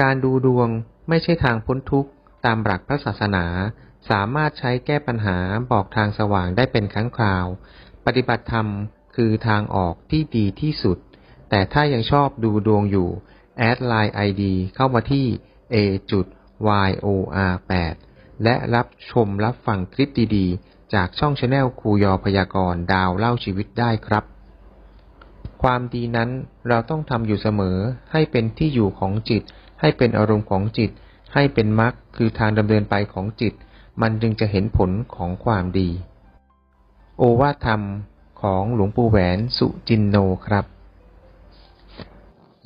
การดูดวงไม่ใช่ทางพ้นทุกข์ตามหลักพระศาสนา สามารถใช้แก้ปัญหาบอกทางสว่างได้เป็นครั้งคราว ปฏิบัติธรรมคือทางออกที่ดีที่สุด แต่ถ้ายังชอบดูดวงอยู่ แอดไลน์ ID เข้ามาที่ a yor 8และรับชมรับฟังคลิปดีๆ จากช่องชาแนลครูยอพยากรณ์ดาวเล่าชีวิตได้ครับ ความดีนั้นเราต้องทำอยู่เสมอให้เป็นที่อยู่ของจิต ให้เป็นอารมณ์ของจิต ให้เป็นมรรคคือทางดำเนินไปของจิต มันจึงจะเห็นผลของความดี โอวาทธรรมของหลวงปู่แหวนสุจินโนครับ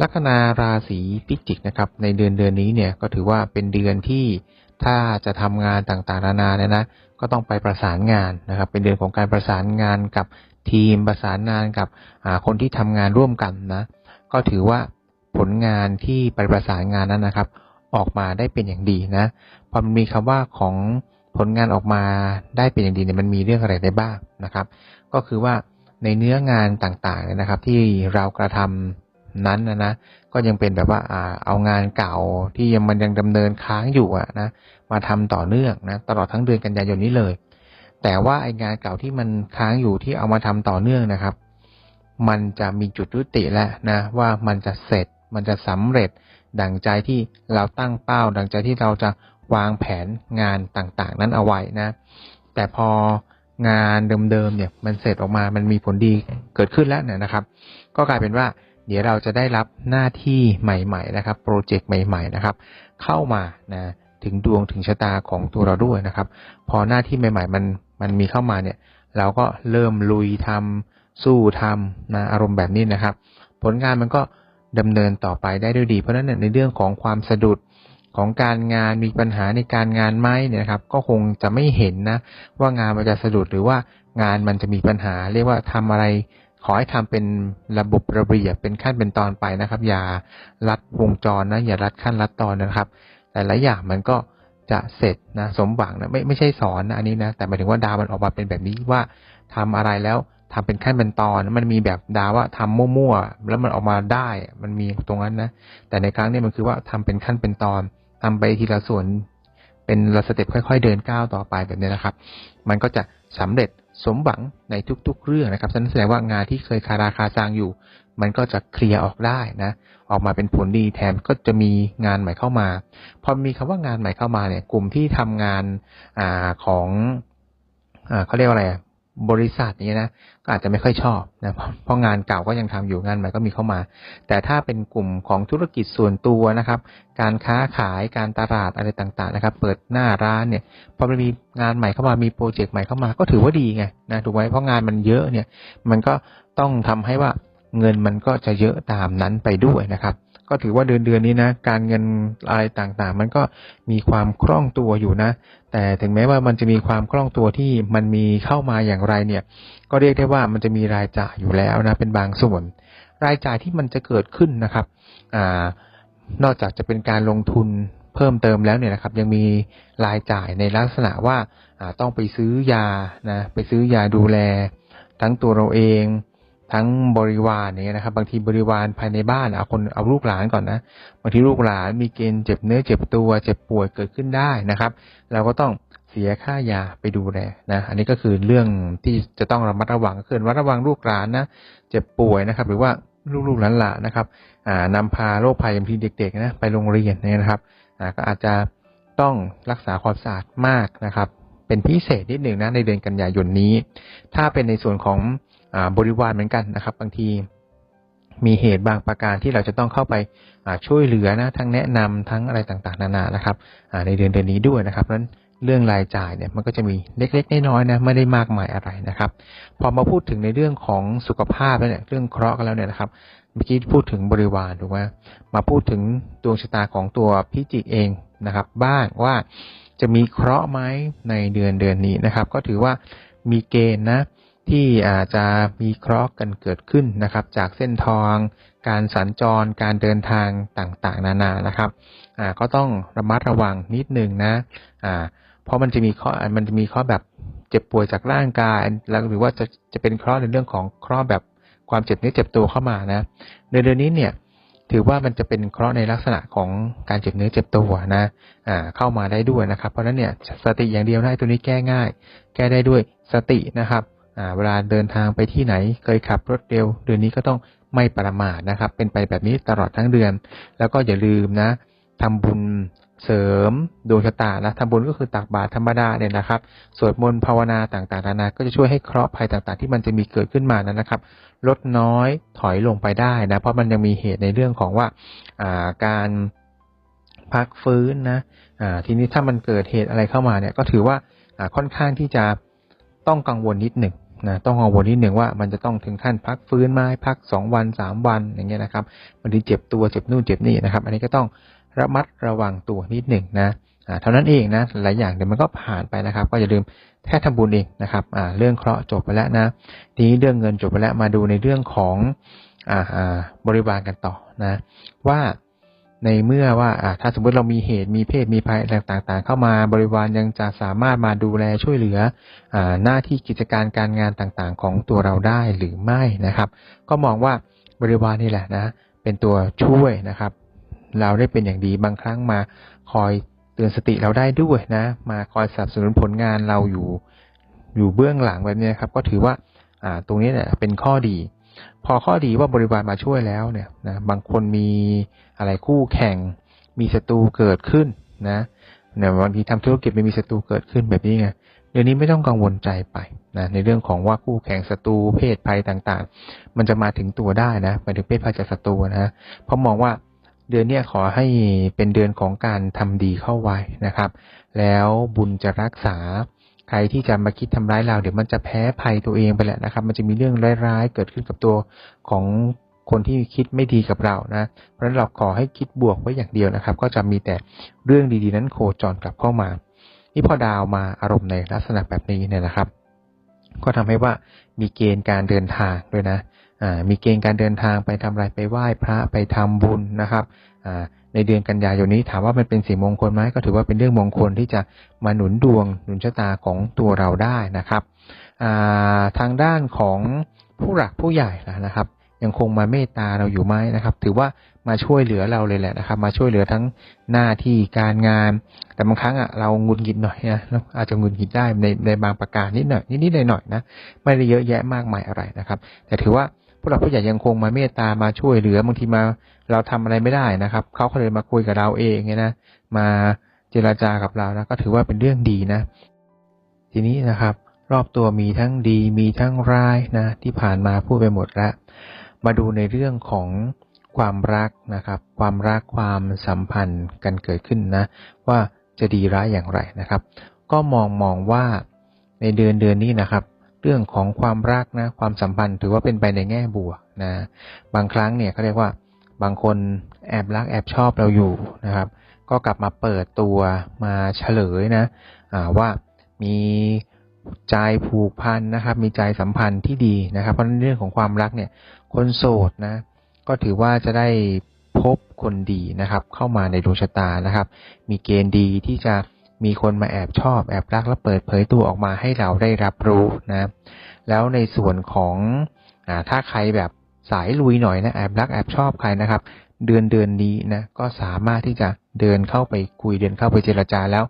ลัคนาราศีพิจิกนะครับ ในเดือนเดือนนี้เนี่ยก็ถือว่าเป็นเดือนที่ถ้าจะทำงานต่างๆนานาเนี่ยนะ ก็ต้องไปประสานงานนะครับ เป็นเดือนของการประสานงานกับทีมประสานงานกับคนที่ทำงานร่วมกันนะ ก็ถือว่า ผลงานที่ไปประสานงานนั้นนะครับ ออกมาได้เป็นอย่างดีนะพอมันมีคำว่าของผลงานออกมาได้เป็นอย่างดีเนี่ยมันมีเรื่องอะไรได้บ้างนะครับ ก็คือว่าในเนื้องานต่างๆเนี่ยนะครับ ที่เรากระทำนั้นนะนะก็ยังเป็นแบบว่าเอางานเก่าที่ยังมันยังดำเนินค้างอยู่อะนะมาทำต่อเนื่องนะตลอดทั้งเดือนกันยายนนี้เลย แต่ว่าไองานเก่าที่มันค้างอยู่ที่เอามาทำต่อเนื่องนะครับ มันจะมีจุดยุติแล้วนะว่ามันจะเสร็จ มันจะสำเร็จดังใจที่เราตั้งเป้า ดังใจที่เราจะวางแผนงานต่างๆ นั้นเอาไว้นะ แต่พองานเดิมๆเนี่ยมันเสร็จออกมามันมีผลดีเกิดขึ้นแล้วเนี่ยนะครับ ก็กลายเป็นว่า เดี๋ยวเราจะได้รับหน้าที่ใหม่ ๆ นะครับโปรเจกต์ใหม่ ๆ นะครับ เข้ามานะถึงดวงถึงชะตาของตัวเราด้วยนะครับ พอหน้าที่ใหม่ ๆ มันมันมีเข้ามาเนี่ย เราก็เริ่มลุยทำสู้ทำนะอารมณ์แบบนี้นะครับ ผลงานมันก็ ดำเนินต่อไปได้ด้วยดี เพราะฉะนั้นในเรื่องของความสะดุดของการงานมีปัญหาในการงานไหมเนี่ยนะครับ ก็คงจะไม่เห็นนะว่างานมันจะสะดุดหรือว่างานมันจะมีปัญหา เรียกว่าทำอะไรขอให้ทำเป็นระบบระเบียบเป็นขั้นเป็นตอนไปนะครับ อย่ารัดวงจรนะอย่ารัดขั้นรัดตอนนะครับแต่หลายอย่างมันก็จะเสร็จนะสมหวังนะไม่ไม่ใช่สอนนะอันนี้นะแต่หมายถึงว่าดาวมันออกมาเป็นแบบนี้ว่าทำอะไรแล้ว ทำเป็นขั้นเป็นตอน มันมีแบบดาว่าทำมั่วๆแล้วมันออกมาได้ มันมีตรงนั้นนะ แต่ในครั้งนี้มันคือว่าทำเป็นขั้นเป็นตอนทำไปทีละส่วน เป็นละสเต็ปค่อย ๆ เดินก้าวต่อไปแบบนี้นะครับ มันก็จะสำเร็จสมหวังในทุก ๆ เรื่องนะครับฉะนั่นแสดงว่างานที่เคยคาราคาซางอยู่ มันก็จะเคลียร์ออกได้นะ ออกมาเป็นผลดีแถมก็จะมีงานใหม่เข้ามา พอมีคำว่างานใหม่เข้ามาเนี่ย กลุ่มที่ทำงานอ่าของอ่าเขาเรียกว่าอะไร บริษัทนี้นะก็อาจจะไม่ค่อยชอบนะเพราะงานเก่าก็ยังทำอยู่งานใหม่ก็มีเข้ามา แต่ถ้าเป็นกลุ่มของธุรกิจส่วนตัวนะครับ การค้าขายการตลาดอะไรต่างๆนะครับ เปิดหน้าร้านเนี่ยพอมันมีงานใหม่เข้ามามีโปรเจกต์ใหม่เข้ามาก็ถือว่าดีไงนะถูกไหมเพราะงานมันเยอะเนี่ย มันก็ต้องทำให้ว่าเงินมันก็จะเยอะตามนั้นไปด้วยนะครับ ก็ถือว่าเดือนเดือนนี้นะ การเงินอะไรต่างๆ มันก็มีความคล่องตัวอยู่นะ แต่ถึงแม้ว่ามันจะมีความคล่องตัวที่มันมีเข้ามาอย่างไรเนี่ย ก็เรียกได้ว่ามันจะมีรายจ่ายอยู่แล้วนะ เป็นบางส่วน รายจ่ายที่มันจะเกิดขึ้นนะครับอ่านอกจากจะเป็นการลงทุนเพิ่มเติมแล้วเนี่ยนะครับ ยังมีรายจ่ายในลักษณะว่าต้องไปซื้อยานะไปซื้อยาดูแล ทั้งตัวเราเอง ทั้งบริวารเนี่ยนะครับ บางทีบริวารภายในบ้านเอาคนเอาลูกหลานก่อนนะบางทีลูกหลานมีเกณฑ์เจ็บเนื้อเจ็บตัวเจ็บป่วยเกิดขึ้นได้นะครับ เราก็ต้องเสียค่ายาไปดูแลนะ อันนี้ก็คือเรื่องที่จะต้องระมัดระวังก็คือระมัดระวังลูกหลานนะเจ็บป่วยนะครับ หรือว่าลูกๆหลานๆนะครับอ่านำพาโรคภัยอย่างทีเด็กๆนะไปโรงเรียนเนี่ยนะครับอ่าก็อาจจะต้องรักษาความสะอาดมากนะครับ เป็นพิเศษนิดหนึ่งนะในเดือนกันยายนนี้ ถ้าเป็นในส่วนของ บริวารเหมือนกันนะครับ บางทีมีเหตุบางประการที่เราจะต้องเข้าไปช่วยเหลือนะทั้งแนะนำทั้งอะไรต่างๆ นานานะครับในเดือนเดือนนี้ด้วยนะครับนั้นเรื่องรายจ่ายเนี่ยมันก็จะมีเล็กๆน้อยๆนะไม่ได้มากมายอะไรนะครับ พอมาพูดถึงในเรื่องของสุขภาพแล้วเนี่ยเรื่องเคราะห์กันแล้วเนี่ยนะครับเมื่อกี้พูดถึงบริวารถูกไหมมาพูดถึงดวงชะตาของตัวพิจิกเองนะครับ บ้างว่าจะมีเคราะห์ไหมในเดือนเดือนนี้นะครับ ก็ถือว่ามีเกณฑ์นะ ที่อาจจะมีเคราะห์กันเกิดขึ้นนะครับ จากเส้นทางการสัญจรการเดินทางต่างๆ นานานะครับอ่าก็ต้องระมัดระวังนิดนึงนะอ่าเพราะมันจะมีข้อมันจะมีข้อแบบเจ็บป่วยจากร่างกายแล้วหรือว่าจะจะเป็นเคราะห์ในเรื่องของเคราะห์แบบความเจ็บเนื้อเจ็บตัวเข้ามานะในเดือนนี้เนี่ยถือว่ามันจะเป็นเคราะห์ในลักษณะของการเจ็บเนื้อเจ็บตัวนะอ่าเข้ามาได้ด้วยนะครับ เพราะฉะนั้นเนี่ยสติอย่างเดียวได้ตัวนี้แก้ง่าย แก้ได้ด้วยสตินะครับ เวลาเดินทางไปที่ไหนเคยขับรถเร็ว เดือนนี้ก็ต้องไม่ประมาทนะครับ เป็นไปแบบนี้ตลอดทั้งเดือน แล้วก็อย่าลืมนะทำบุญเสริมดวงชะตานะทำบุญก็คือตักบาตรธรรมดาเนี่ยนะครับ สวดมนต์ภาวนาต่างๆนานาก็จะช่วยให้เคราะห์ภัยต่างๆ ที่มันจะมีเกิดขึ้นมานั้นนะครับ ลดน้อยถอยลงไปได้นะ เพราะมันยังมีเหตุในเรื่องของว่าอ่าการพักฟื้นนะอ่าทีนี้ถ้ามันเกิดเหตุอะไรเข้ามาเนี่ยก็ถือว่าอ่าค่อนข้างที่จะต้องกังวลนิดหนึ่ง นะต้องกังวลนิดหนึ่งว่ามันจะต้องถึงขั้นพักฟื้นไหมพักสองวันสามวันอย่างเงี้ยนะครับบางทีเจ็บตัวเจ็บนู่นเจ็บนี่นะครับ อันนี้ก็ต้องระมัดระวังตัวนิดหนึ่งนะเท่านั้นเองนะหลายอย่างเดี๋ยวมันก็ผ่านไปนะครับ ก็อย่าลืมแค่ทำบุญเองนะครับเรื่องเคราะห์จบไปแล้วนะทีนี้เรื่องเงินจบไปแล้วมาดูในเรื่องของอบริวารกันต่อนะ ว่า ในเมื่อว่าถ้าสมมติเรามีเหตุมีเพศมีภัยอะไรต่างๆ เข้ามาบริวารยังจะสามารถมาดูแลช่วยเหลืออหน้าที่กิจการการงานต่างๆ ของตัวเราได้หรือไม่นะครับ ก็มองว่าบริวารนี่แหละนะ เป็นตัวช่วยนะครับ เราได้เป็นอย่างดีบางครั้งมาคอยเตือนสติเราได้ด้วยนะ มาคอยสนับสนุนผลงานเราอยู่อยู่เบื้องหลังแบบนี้ครับ ก็ถือว่าตรงนี้เนี่ยเป็นข้อดี พอข้อดีว่าบริวารมาช่วยแล้วเนี่ยนะบางคนมีอะไรคู่แข่ง มีศัตรูเกิดขึ้นนะเนี่ยบางทีทำธุรกิจไม่มีศัตรูเกิดขึ้นแบบนี้ไงเดี๋ยวนี้ไม่ต้องกังวลใจไปนะในเรื่องของว่าคู่แข่งศัตรูเพศภัยต่างๆ มันจะมาถึงตัวได้นะหมายถึงเพศภัยจากศัตรูนะเพราะมองว่าเดือนนี้ขอให้เป็นเดือนของการทำดีเข้าไว้นะครับ แล้วบุญจะรักษา ใครที่จะมาคิดทำร้ายเราเดี๋ยวมันจะแพ้ภัยตัวเองไปแหละนะครับ มันจะมีเรื่องร้ายๆ เกิดขึ้นกับตัวของคนที่คิดไม่ดีกับเรานะ เพราะฉะนั้นเราขอให้คิดบวกไว้อย่างเดียวนะครับ ก็จะมีแต่เรื่องดีๆนั้นโคจรกลับเข้ามา นี่พอดาวมาอารมณ์ในลักษณะแบบนี้เนี่ยนะครับ ก็ทำให้ว่ามีเกณฑ์การเดินทางด้วยนะ อ่า มีเกณฑ์การเดินทางไปทำอะไรไปไหว้พระไปทำบุญนะครับ ในเดือนกันยายนนี้ถามว่ามันเป็นสิ่งมงคลไหมก็ถือว่าเป็นเรื่องมงคลที่จะมาหนุนดวงหนุนชะตาของตัวเราได้นะครับทางด้านของผู้หลักผู้ใหญ่นะครับ ยังคงมาเมตตาเราอยู่ไหมนะครับ ถือว่ามาช่วยเหลือเราเลยแหละนะครับ มาช่วยเหลือทั้งหน้าที่การงาน แต่บางครั้งอะเรางุนงิดหน่อยนะอาจจะงุนงิดได้ในในบางประการนิดหน่อยนิดๆหน่อยๆนะไม่ได้เยอะแยะมากมายอะไรนะครับ แต่ถือว่า ผู้หลักผู้ใหญ่ยังคงมาเมตตามาช่วยเหลือบางทีมาเราทำอะไรไม่ได้นะครับเขาก็เลยมาคุยกับเราเองไงนะมาเจราจากับเรานะก็ถือว่าเป็นเรื่องดีนะ ทีนี้นะครับ รอบตัวมีทั้งดีมีทั้งร้ายนะ ที่ผ่านมาพูดไปหมดแล้วมาดูในเรื่องของความรักนะครับ ความรักความสัมพันธ์กันเกิดขึ้นนะ ว่าจะดีร้ายอย่างไรนะครับ ก็มองมองว่าในเดือนเดือนนี้นะครับ เรื่องของความรักนะความสัมพันธ์ถือว่าเป็นไปในแง่บวกนะบางครั้งเนี่ยเขาเรียกว่าบางคนแอบรักแอบชอบเราอยู่นะครับ ก็กลับมาเปิดตัวมาเฉลยนะว่ามีใจผูกพันนะครับ มีใจสัมพันธ์ที่ดีนะครับ เพราะเรื่องของความรักเนี่ย คนโสดนะก็ถือว่าจะได้พบคนดีนะครับ เข้ามาในดวงชะตานะครับ มีเกณฑ์ดีที่จะ มีคนมาแอบชอบ แอบรักและเปิดเผยตัวออกมาให้เราได้รับรู้นะ แล้วในส่วนของอถ้าใครแบบสายลุยหน่อยนะแอบรักแอบชอบใครนะครับ เดือนเดือนนี้นะก็สามารถที่จะเดินเข้าไปคุยเดินเข้าไปเจรจาแล้ว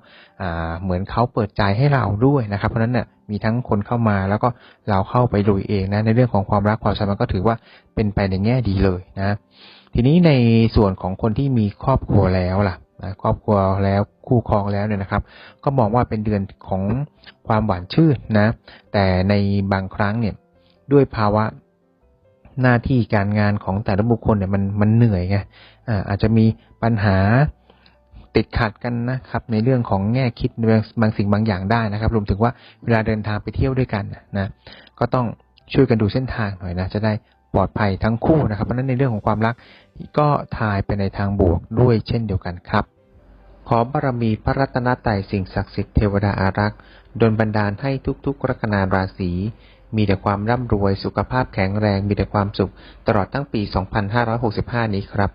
เหมือนเขาเปิดใจให้เราด้วยนะครับ เพราะนั้นเนี่ยมีทั้งคนเข้ามาแล้วก็เราเข้าไปลุยเองนะในเรื่องของความรักความสัมพันธ์ก็ถือว่าเป็นไปในแง่ดีเลยนะ ทีนี้ในส่วนของคนที่มีครอบครัวแล้วล่ะ ครอบครัวแล้วคู่ครองแล้วเนี่ยนะครับ ก็มองว่าเป็นเดือนของความหวานชื่นนะ แต่ในบางครั้งเนี่ยด้วยภาวะหน้าที่การงานของแต่ละบุคคลเนี่ยมันมันเหนื่อยไงอ่าอาจจะมีปัญหาติดขัดกันนะครับ ในเรื่องของแง่คิดบางบางสิ่งบางอย่างได้นะครับ รวมถึงว่าเวลาเดินทางไปเที่ยวด้วยกันนะก็ต้องช่วยกันดูเส้นทางหน่อยนะจะได้ปลอดภัยทั้งคู่นะครับเพราะนั้นในเรื่องของความรักก็ทายไปในทางบวกด้วยเช่นเดียวกันครับ ขอบารมีพระรัตนตรัยสิ่งศักดิ์สิทธิ์เทวดาอารักษ์ดลบันดาลให้ทุกๆลัคนาราศีมีแต่ความร่ำรวยสุขภาพแข็งแรง มีแต่ความสุข ตลอดทั้งปี 2565 นี้ครับ